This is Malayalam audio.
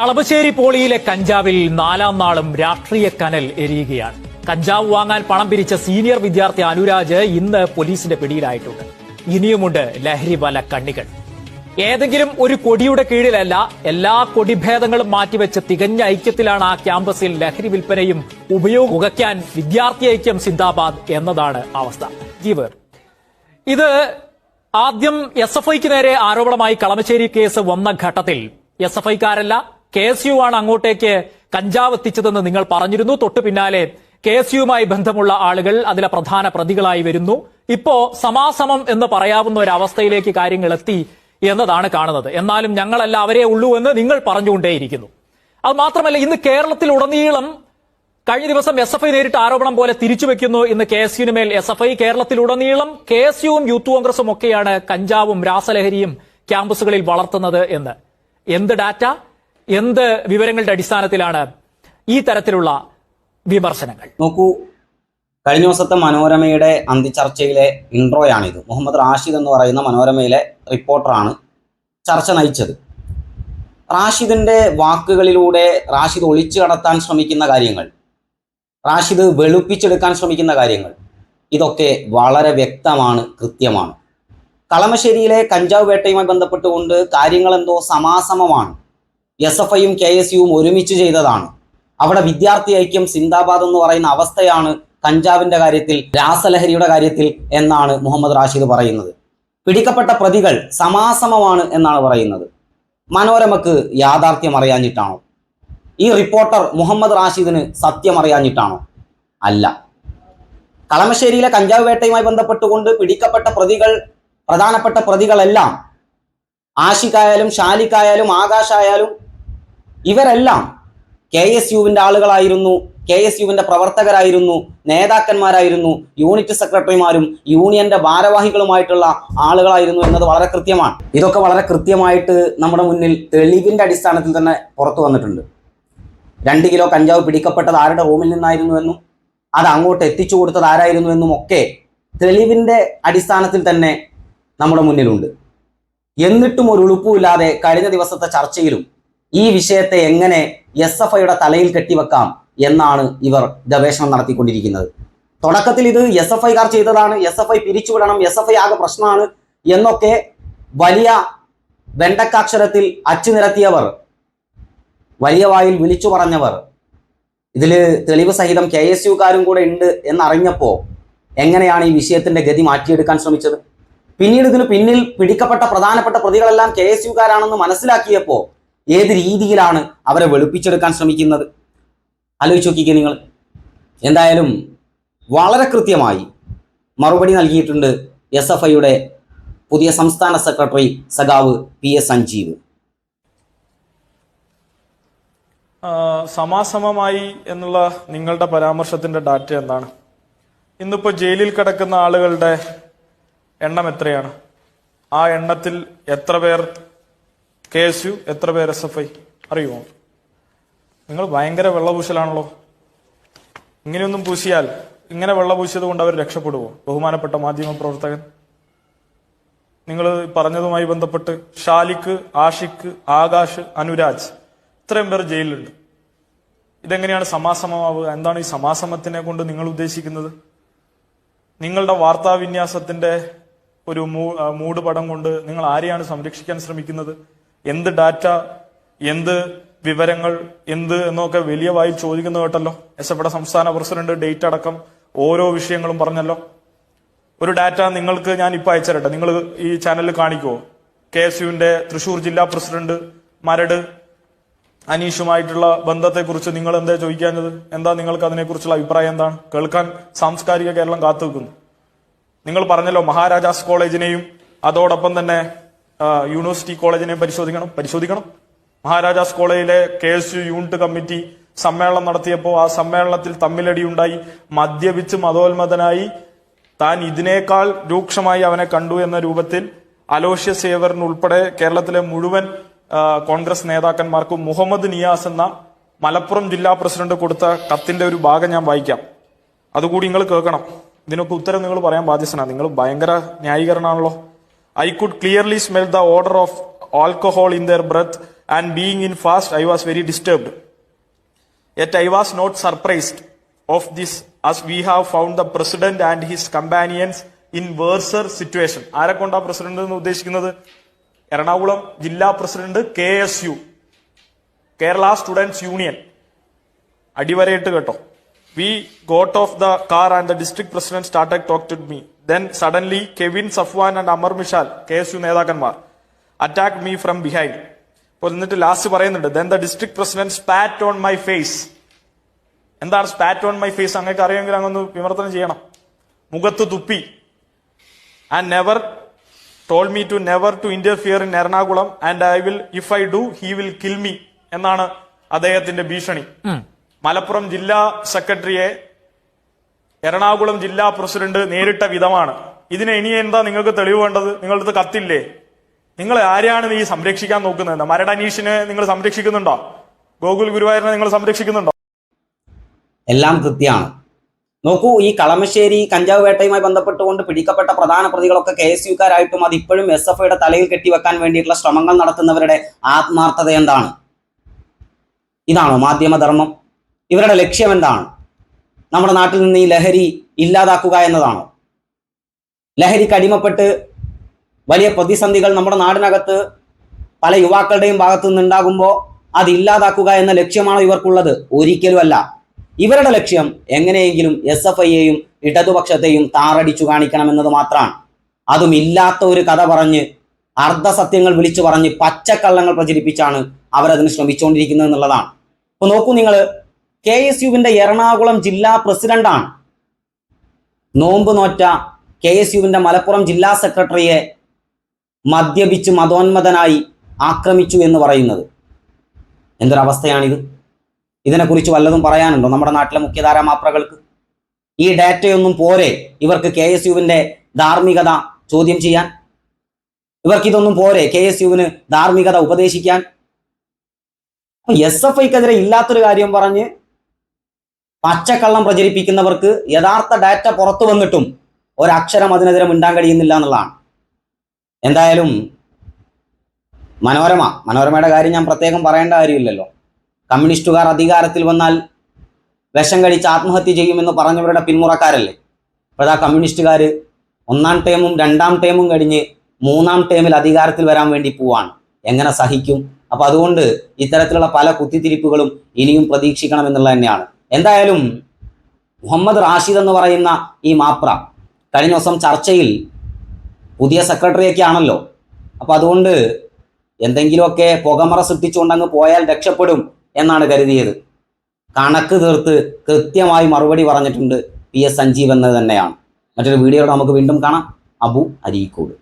കളമശ്ശേരി പോളിയിലെ കഞ്ചാവിൽ നാലാം നാളും രാഷ്ട്രീയ കനൽ എരിയുകയാണ്. കഞ്ചാവ് വാങ്ങാൻ പണം പിരിച്ച സീനിയർ വിദ്യാർത്ഥി അനുരാജ് ഇന്ന് പോലീസിന്റെ പിടിയിലായിട്ടുണ്ട്. ഇനിയുമുണ്ട് ലഹരി വല കണ്ണികൾ. ഏതെങ്കിലും ഒരു കൊടിയുടെ കീഴിലല്ല എല്ലാ കൊടിഭേദങ്ങളും മാറ്റിവെച്ച് തികഞ്ഞ ഐക്യത്തിലാണ് ആ ക്യാമ്പസിൽ ലഹരി വിൽപ്പനയും ഉപയോഗം ഉകയ്ക്കാൻ വിദ്യാർത്ഥി ഐക്യം സിന്ദാബാദ് എന്നതാണ് അവസ്ഥ. ജീവർ. ഇത് ആദ്യം എസ് എഫ് ഐക്ക് നേരെ ആരോപണമായി കളമശ്ശേരി കേസ് വന്ന ഘട്ടത്തിൽ. എസ് എഫ് ഐക്കാരല്ല കെ എസ് യു ആണ് അങ്ങോട്ടേക്ക് കഞ്ചാവ് എത്തിച്ചതെന്ന് നിങ്ങൾ പറഞ്ഞിരുന്നു. തൊട്ടു പിന്നാലെ കെ എസ് യുമായി ബന്ധമുള്ള ആളുകൾ അതിലെ പ്രധാന പ്രതികളായി വരുന്നു. ഇപ്പോ സമാസമം എന്ന് പറയാവുന്ന ഒരു അവസ്ഥയിലേക്ക് കാര്യങ്ങൾ എത്തി എന്നതാണ് കാണുന്നത്. എന്നാലും ഞങ്ങളല്ല അവരെ ഉള്ളൂ എന്ന് നിങ്ങൾ പറഞ്ഞുകൊണ്ടേയിരിക്കുന്നു. അത് മാത്രമല്ല ഇന്ന് കേരളത്തിലുടനീളം കഴിഞ്ഞ ദിവസം എസ് എഫ് ഐ നേരിട്ട് ആരോപണം പോലെ തിരിച്ചുവെക്കുന്നു ഇന്ന് കെ എസ് യുവിന് മേൽ എസ് എഫ് ഐ. കേരളത്തിലുടനീളം കെ എസ് യുവും യൂത്ത് കോൺഗ്രസും ഒക്കെയാണ് കഞ്ചാവും രാസലഹരിയും ക്യാമ്പസുകളിൽ വളർത്തുന്നത് എന്ന്. എന്ത് ഡാറ്റ? എന്ത് വിവരങ്ങളുടെ അടിസ്ഥാനത്തിലാണ് ഈ തരത്തിലുള്ള വിമർശനങ്ങൾ? നോക്കൂ കഴിഞ്ഞ ദിവസത്തെ മനോരമയുടെ അന്തിച്ചർച്ചയിലെ ഇൻട്രോയാണിത്. മുഹമ്മദ് റാഷിദ് എന്ന് പറയുന്ന മനോരമയിലെ റിപ്പോർട്ടറാണ് ചർച്ച നയിച്ചത്. റാഷിദിന്റെ വാക്കുകളിലൂടെ റാഷിദ് ഒളിച്ചു കടത്താൻ ശ്രമിക്കുന്ന കാര്യങ്ങൾ റാഷിദ് വെളുപ്പിച്ചെടുക്കാൻ ശ്രമിക്കുന്ന കാര്യങ്ങൾ ഇതൊക്കെ വളരെ വ്യക്തമാണ് കൃത്യമാണ്. കളമശ്ശേരിയിലെ കഞ്ചാവ് വേട്ടയുമായി ബന്ധപ്പെട്ടുകൊണ്ട് കാര്യങ്ങൾ എന്തോ സമാസമമാണ്. എസ് എഫ് ഐയും കെ എസ് യുവും ഒരുമിച്ച് ചെയ്തതാണ്. അവിടെ വിദ്യാർത്ഥി ഐക്യം സിന്ദാബാദ് എന്ന് പറയുന്ന അവസ്ഥയാണ് കഞ്ചാവിന്റെ കാര്യത്തിൽ രാസലഹരിയുടെ കാര്യത്തിൽ എന്നാണ് മുഹമ്മദ് റാഷിദ് പറയുന്നത്. പിടിക്കപ്പെട്ട പ്രതികൾ സമാസമമാണ് എന്നാണ് പറയുന്നത്. മനോരമക്ക് യാഥാർത്ഥ്യം അറിയാഞ്ഞിട്ടാണോ? ഈ റിപ്പോർട്ടർ മുഹമ്മദ് റാഷിദിന് സത്യം അറിയാഞ്ഞിട്ടാണോ? അല്ല. കളമശ്ശേരിയിലെ കഞ്ചാവ് വേട്ടയുമായി ബന്ധപ്പെട്ടുകൊണ്ട് പിടിക്കപ്പെട്ട പ്രതികൾ പ്രധാനപ്പെട്ട പ്രതികളെല്ലാം ആഷിക്കായാലും ഷാലിക്കായാലും ആകാശായാലും ഇവരെല്ലാം കെ എസ് യുവിന്റെ ആളുകളായിരുന്നു കെ എസ് യുവിന്റെ പ്രവർത്തകരായിരുന്നു നേതാക്കന്മാരായിരുന്നു യൂണിറ്റ് സെക്രട്ടറിമാരും യൂണിയന്റെ ഭാരവാഹികളുമായിട്ടുള്ള ആളുകളായിരുന്നു എന്നത് വളരെ കൃത്യമാണ്. ഇതൊക്കെ വളരെ കൃത്യമായിട്ട് നമ്മുടെ മുന്നിൽ തെളിവിന്റെ അടിസ്ഥാനത്തിൽ തന്നെ പുറത്തു വന്നിട്ടുണ്ട്. രണ്ട് കിലോ കഞ്ചാവ് പിടിക്കപ്പെട്ടത് ആരുടെ റൂമിൽ നിന്നായിരുന്നുവെന്നും അത് അങ്ങോട്ട് എത്തിച്ചു കൊടുത്തത് ആരായിരുന്നു എന്നും ഒക്കെ തെളിവിന്റെ അടിസ്ഥാനത്തിൽ തന്നെ നമ്മുടെ മുന്നിലുണ്ട്. എന്നിട്ടും ഒരു ഉളുപ്പുമില്ലാതെ കഴിഞ്ഞ ദിവസത്തെ ചർച്ചയിലും ഈ വിഷയത്തെ എങ്ങനെ എസ് എഫ് ഐയുടെ തലയിൽ കെട്ടിവെക്കാം എന്നാണ് ഇവർ ഗവേഷണം നടത്തിക്കൊണ്ടിരിക്കുന്നത്. തുടക്കത്തിൽ ഇത് എസ് എഫ് ഐക്കാർ ചെയ്തതാണ് എസ് എഫ് ഐ പിരിച്ചുവിടണം എസ് എഫ് ഐ ആകെ പ്രശ്നമാണ് എന്നൊക്കെ വലിയ വെണ്ടക്കാക്ഷരത്തിൽ അച്ചു നിരത്തിയവർ വലിയ വായിൽ വിളിച്ചു പറഞ്ഞവർ ഇതിൽ തെളിവ് സഹിതം കെ എസ് യുക്കാരും കൂടെ ഉണ്ട് എന്നറിഞ്ഞപ്പോൾ എങ്ങനെയാണ് ഈ വിഷയത്തിന്റെ ഗതി മാറ്റിയെടുക്കാൻ ശ്രമിച്ചത്? പിന്നീട് ഇതിന് പിന്നിൽ പിടിക്കപ്പെട്ട പ്രധാനപ്പെട്ട പ്രതികളെല്ലാം കെ എസ് യുക്കാരാണെന്ന് മനസ്സിലാക്കിയപ്പോൾ ഏത് രീതിയിലാണ് അവരെ വെളുപ്പിച്ചെടുക്കാൻ ശ്രമിക്കുന്നത്? ആലോചിച്ച് നോക്കിക്കേ നിങ്ങൾ. എന്തായാലും വളരെ കൃത്യമായി മറുപടി നൽകിയിട്ടുണ്ട് എസ് എഫ് ഐയുടെ പുതിയ സംസ്ഥാന സെക്രട്ടറി സഖാവ് പി എസ് സഞ്ജീവ്. സമാസമമായി എന്നുള്ള നിങ്ങളുടെ പരാമർശത്തിന്റെ ഡാറ്റ എന്താണ്? ഇന്നിപ്പോ ജയിലിൽ കിടക്കുന്ന ആളുകളുടെ എണ്ണം എത്രയാണ്? ആ എണ്ണത്തിൽ എത്ര പേർ കെ എസ് യു എത്ര പേർ എസ് എഫ് ഐ? അറിയുമോ? നിങ്ങൾ ഭയങ്കര വെള്ളപൂശലാണല്ലോ. ഇങ്ങനെയൊന്നും പൂശിയാൽ ഇങ്ങനെ വെള്ളപൂശിയത് കൊണ്ട് അവർ രക്ഷപ്പെടുമോ ബഹുമാനപ്പെട്ട മാധ്യമ പ്രവർത്തകൻ. നിങ്ങൾ പറഞ്ഞതുമായി ബന്ധപ്പെട്ട് ഷാലിക്ക് ആഷിക്ക് ആകാശ് അനുരാജ് ഇത്രയും പേർ ജയിലിലുണ്ട്. ഇതെങ്ങനെയാണ് സമാസമമാവുക? എന്താണ് ഈ സമാസമത്തിനെ കൊണ്ട് നിങ്ങൾ ഉദ്ദേശിക്കുന്നത്? നിങ്ങളുടെ വാർത്താവിന്യാസത്തിന്റെ ഒരു മൂടുപടം പടം കൊണ്ട് നിങ്ങൾ ആരെയാണ് സംരക്ഷിക്കാൻ ശ്രമിക്കുന്നത്? എന്ത് ഡാറ്റ എന്ത് വിവരങ്ങൾ എന്ത് എന്നൊക്കെ വലിയ വായി ചോദിക്കുന്നത് കേട്ടല്ലോ. എസ് എഫ് സംസ്ഥാന പ്രസിഡന്റ് ഡേറ്റ് അടക്കം ഓരോ വിഷയങ്ങളും പറഞ്ഞല്ലോ. ഒരു ഡാറ്റ നിങ്ങൾക്ക് ഞാൻ ഇപ്പൊ അയച്ചുതരട്ടെ. നിങ്ങൾ ഈ ചാനലിൽ കാണിക്കുമോ കെ എസ് യുവിന്റെ തൃശൂർ ജില്ലാ പ്രസിഡന്റ് മരട് അനീഷുമായിട്ടുള്ള ബന്ധത്തെക്കുറിച്ച് നിങ്ങൾ എന്താ ചോദിക്കാഞ്ഞത്? എന്താ നിങ്ങൾക്ക് അതിനെക്കുറിച്ചുള്ള അഭിപ്രായം എന്താണ്? കേൾക്കാൻ സാംസ്കാരിക കേരളം കാത്തു നിങ്ങൾ പറഞ്ഞല്ലോ മഹാരാജാസ് കോളേജിനെയും അതോടൊപ്പം തന്നെ യൂണിവേഴ്സിറ്റി കോളേജിനെ പരിശോധിക്കണം പരിശോധിക്കണം. മഹാരാജാസ് കോളേജിലെ K S U unit committee സമ്മേളനം നടത്തിയപ്പോൾ ആ സമ്മേളനത്തിൽ തമ്മിലടി ഉണ്ടായി മദ്യപിച്ച് മതോന്മതനായി താൻ ഇതിനേക്കാൾ രൂക്ഷമായി അവനെ കണ്ടു എന്ന രൂപത്തിൽ അലോഷ്യ സേവറിന് ഉൾപ്പെടെ കേരളത്തിലെ മുഴുവൻ കോൺഗ്രസ് നേതാക്കന്മാർക്കും മുഹമ്മദ് നിയാസ് എന്ന മലപ്പുറം ജില്ലാ പ്രസിഡന്റ് കൊടുത്ത കത്തിന്റെ ഒരു ഭാഗം ഞാൻ വായിക്കാം. അതുകൂടി നിങ്ങൾ കേൾക്കണം. ഇതിനൊക്കെ ഉത്തരം നിങ്ങൾ പറയാൻ ബാധ്യസ്ഥനാണ് നിങ്ങൾ ഭയങ്കര ന്യായീകരണമാണല്ലോ. I could clearly smell the odour of alcohol in their breath and being in fast, I was very disturbed. Yet I was not surprised of this as we have found the president and his companions in worser situation ആരെ കൊണ്ടാ പ്രസിഡന്റ് എന്ന് ഉദ്ദേശിക്കുന്നത്? എറണാകുളം ജില്ലാ president K S U. Kerala students union അടിവരയിട്ട് കേട്ടോ. We got off the car and the district president started talk to me then suddenly Kevin Safwan and Amar Mishal K S U നേതാക്കന്മാർ അറ്റാക്ക് മീ ഫ്രം ബിഹൈൻഡ് അപ്പോൾ എന്നിട്ട് ലാസ്റ്റ് പറയുന്നുണ്ട് then the district president spat on my face എന്താണ് സ്പാറ്റ് ഓൺ മൈ ഫേസ് അങ്ങേക്ക് അറിയാമെങ്കിൽ അങ്ങൊന്ന് വിമർത്തനം ചെയ്യണം. മുഖത്ത് തുപ്പി. And never told me to never to interfere in Ernakulam. And I will if I do he will kill me എന്നാണ് അദ്ദേഹത്തിന്റെ ഭീഷണി. മലപ്പുറം ജില്ലാ സെക്രട്ടറിയെ എറണാകുളം ജില്ലാ പ്രസിഡന്റ് നേരിട്ട വിധമാണ്. ഇതിന് ഇനി എന്താ നിങ്ങൾക്ക് തെളിവ് വേണ്ടത്? നിങ്ങളുടെ അടുത്ത് കത്തില്ലേ? നിങ്ങൾ ആരെയാണ് ഈ സംരക്ഷിക്കാൻ നോക്കുന്നത്? മരടനീഷിനെ നിങ്ങൾ സംരക്ഷിക്കുന്നുണ്ടോ? ഗോകുൽ ഗുരുവായൂരിനെ നിങ്ങൾ സംരക്ഷിക്കുന്നുണ്ടോ? എല്ലാം കൃത്യമാണ്. നോക്കൂ ഈ കളമശ്ശേരി കഞ്ചാവ് വേട്ടയുമായി ബന്ധപ്പെട്ടുകൊണ്ട് പിടിക്കപ്പെട്ട പ്രധാന പ്രതികളൊക്കെ കെ എസ് യുക്കാരായിട്ടും അത് ഇപ്പോഴും എസ് എഫ് ഐയുടെ തലയിൽ കെട്ടിവെക്കാൻ വേണ്ടിയിട്ടുള്ള ശ്രമങ്ങൾ നടത്തുന്നവരുടെ ആത്മാർത്ഥത എന്താണ്? ഇതാണോ മാധ്യമധർമ്മം? ഇവരുടെ ലക്ഷ്യം എന്താണ്? നമ്മുടെ നാട്ടിൽ നിന്ന് ഈ ലഹരി ഇല്ലാതാക്കുക എന്നതാണോ. ലഹരിക്ക് അടിമപ്പെട്ട് വലിയ പ്രതിസന്ധികൾ നമ്മുടെ നാടിനകത്ത് പല യുവാക്കളുടെയും ഭാഗത്തു നിന്നുണ്ടാകുമ്പോൾ അത് ഇല്ലാതാക്കുക എന്ന ലക്ഷ്യമാണോ ഇവർക്കുള്ളത്. ഒരിക്കലുമല്ല. ഇവരുടെ ലക്ഷ്യം എങ്ങനെയെങ്കിലും എസ് എഫ് ഐയെയും ഇടതുപക്ഷത്തെയും താറടിച്ചു കാണിക്കണം എന്നത് മാത്രമാണ്. അതും ഇല്ലാത്ത ഒരു കഥ പറഞ്ഞ് അർദ്ധസത്യങ്ങൾ വിളിച്ചു പറഞ്ഞ് പച്ചക്കള്ളങ്ങൾ പ്രചരിപ്പിച്ചാണ് അവരതിന് ശ്രമിച്ചുകൊണ്ടിരിക്കുന്നത് എന്നുള്ളതാണ്. അപ്പൊ നോക്കൂ നിങ്ങൾ കെ എസ് യുവിന്റെ എറണാകുളം ജില്ലാ പ്രസിഡന്റാണ്. നോമ്പ് നോറ്റ കെ എസ് യുവിന്റെ മലപ്പുറം ജില്ലാ സെക്രട്ടറിയെ മദ്യപിച്ച് മതോന്മതനായി ആക്രമിച്ചു എന്ന് പറയുന്നത്. എന്തൊരവസ്ഥയാണിത്? ഇതിനെക്കുറിച്ച് വല്ലതും പറയാനുണ്ടോ? നമ്മുടെ നാട്ടിലെ മുഖ്യധാരാ മാപ്രകൾക്ക്? ഈ ഡാറ്റയൊന്നും പോരെ ഇവർക്ക് കെ എസ് യുവിന്റെ ധാർമ്മികത ചോദ്യം ചെയ്യാൻ? ഇവർക്കിതൊന്നും പോരെ കെ എസ് യുവിന് ധാർമ്മികത ഉപദേശിക്കാൻ? എസ് എഫ് ഐക്കെതിരെ ഇല്ലാത്തൊരു കാര്യം പറഞ്ഞ് പച്ചക്കള്ളം പ്രചരിപ്പിക്കുന്നവർക്ക് യഥാർത്ഥ ഡാറ്റ പുറത്തു വന്നിട്ടും ഒരക്ഷരം അതിനെതിരെ മിണ്ടാൻ കഴിയുന്നില്ല എന്നുള്ളതാണ്. എന്തായാലും മനോരമ മനോരമയുടെ കാര്യം ഞാൻ പ്രത്യേകം പറയേണ്ട കാര്യമില്ലല്ലോ. കമ്മ്യൂണിസ്റ്റുകാർ അധികാരത്തിൽ വന്നാൽ വിഷം കഴിച്ച് ആത്മഹത്യ ചെയ്യുമെന്ന് പറഞ്ഞവരുടെ പിന്മുറക്കാരല്ലേ? അപ്പോൾ ആ കമ്മ്യൂണിസ്റ്റുകാർ ഒന്നാം ടേമും രണ്ടാം ടേമും കഴിഞ്ഞ് മൂന്നാം ടേമിൽ അധികാരത്തിൽ വരാൻ വേണ്ടി പോവാണ്. എങ്ങനെ സഹിക്കും? അപ്പോൾ അതുകൊണ്ട് ഇത്തരത്തിലുള്ള പല കുത്തിത്തിരിപ്പുകളും ഇനിയും പ്രതീക്ഷിക്കണം എന്നുള്ളത് തന്നെയാണ്. എന്തായാലും മുഹമ്മദ് റാഷിദ് എന്ന് പറയുന്ന ഈ മാപ്ര കഴിഞ്ഞ ദിവസം ചർച്ചയിൽ പുതിയ സെക്രട്ടറിയൊക്കെ ആണല്ലോ. അപ്പൊ അതുകൊണ്ട് എന്തെങ്കിലുമൊക്കെ പുകമറ സൃഷ്ടിച്ചുകൊണ്ടങ്ങ് പോയാൽ രക്ഷപ്പെടും എന്നാണ് കരുതിയത്. കണക്ക് തീർത്ത് കൃത്യമായി മറുപടി പറഞ്ഞിട്ടുണ്ട് പി എസ് സഞ്ജീവ് എന്നത് തന്നെയാണ്. മറ്റൊരു വീഡിയോയുടെ നമുക്ക് വീണ്ടും കാണാം. അബു അരീക്കോട്.